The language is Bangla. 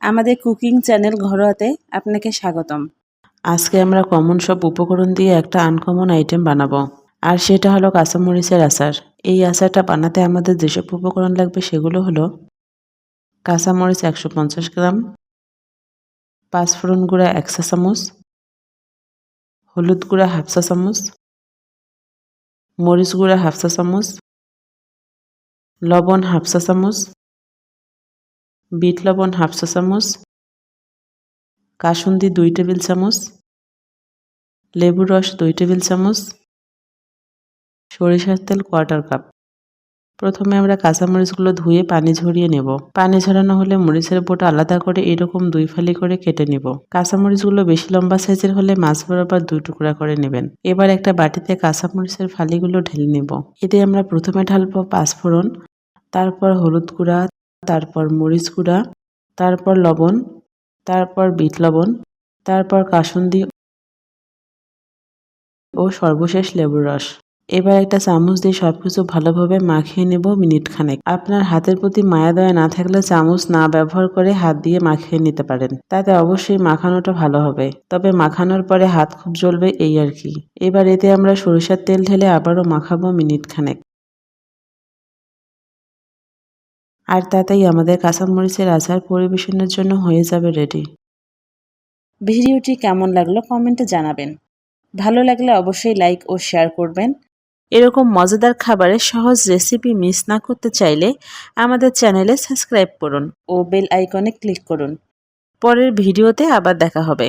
আমাদের কুকিং চ্যানেল ঘরোয়াতে আপনাকে স্বাগতম। আজকে আমরা কমন সব উপকরণ দিয়ে একটা আনকমন আইটেম বানাবো। আর সেটা হলো কাঁচামরিচের আচার। এই আচারটা বানাতে আমাদের যেসব উপকরণ লাগবে সেগুলো হলো কাঁচামরিচ একশো পঞ্চাশ গ্রাম, পাঁচফোড়ন গুঁড়া একশো চামচ, হলুদ গুঁড়া হাফ চা চামচ, মরিচ গুঁড়া হাফ চা চামচ, লবণ হাফ চা চামচ বিট লবণ হাফ চা চামচ, কাসুন্দি দুই টেবিল চামচ, লেবুর রস দুই টেবিল চামচ, সরিষার তেল কোয়ার্টার কাপ। প্রথমে আমরা কাঁচামরিচগুলো ধুয়ে পানি ঝরিয়ে নেব। পানি ঝরানো হলে মরিচের বোটা আলাদা করে এরকম দুই ফালি করে কেটে নিব। কাঁচামরিচগুলো বেশি লম্বা সাইজের হলে মাছ বরাবর দুই টুকরা করে নেবেন। এবার একটা বাটিতে কাঁচামরিচের ফালিগুলো ঢেলে নেব। এতে আমরা প্রথমে ঢালবো পাঁচফোড়ন, তারপর হলুদ গুঁড়া তারপর মরিচ গুঁড়া, তারপর লবণ, তারপর বিট লবণ, তারপর কাসুন্দি ও সর্বশেষ লেবুর রস। এবার একটা চামচ দিয়ে সবকিছু ভালোভাবে মাখিয়ে নেব মিনিট খানেক আপনার হাতের প্রতি মায়া দয়া না থাকলে চামচ না ব্যবহার করে হাত দিয়ে মাখিয়ে নিতে পারেন। তাতে অবশ্যই মাখানোটা ভালো হবে। তবে মাখানোর পরে হাত খুব জ্বলবে এই আর কি। এবার এতে আমরা সরিষার তেল ঢেলে আবারও মাখাবো মিনিট খানেক আর তাতেই আমাদের কাঁচামরিচের আচার পরিবেশনের জন্য হয়ে যাবে রেডি ভিডিওটি কেমন লাগল কমেন্টে জানাবেন। ভালো লাগলে অবশ্যই লাইক ও শেয়ার করবেন। এরকম মজাদার খাবারের সহজ রেসিপি মিস না করতে চাইলে আমাদের চ্যানেলে সাবস্ক্রাইব করুন। ও বেল আইকনে ক্লিক করুন। পরের ভিডিওতে আবার দেখা হবে।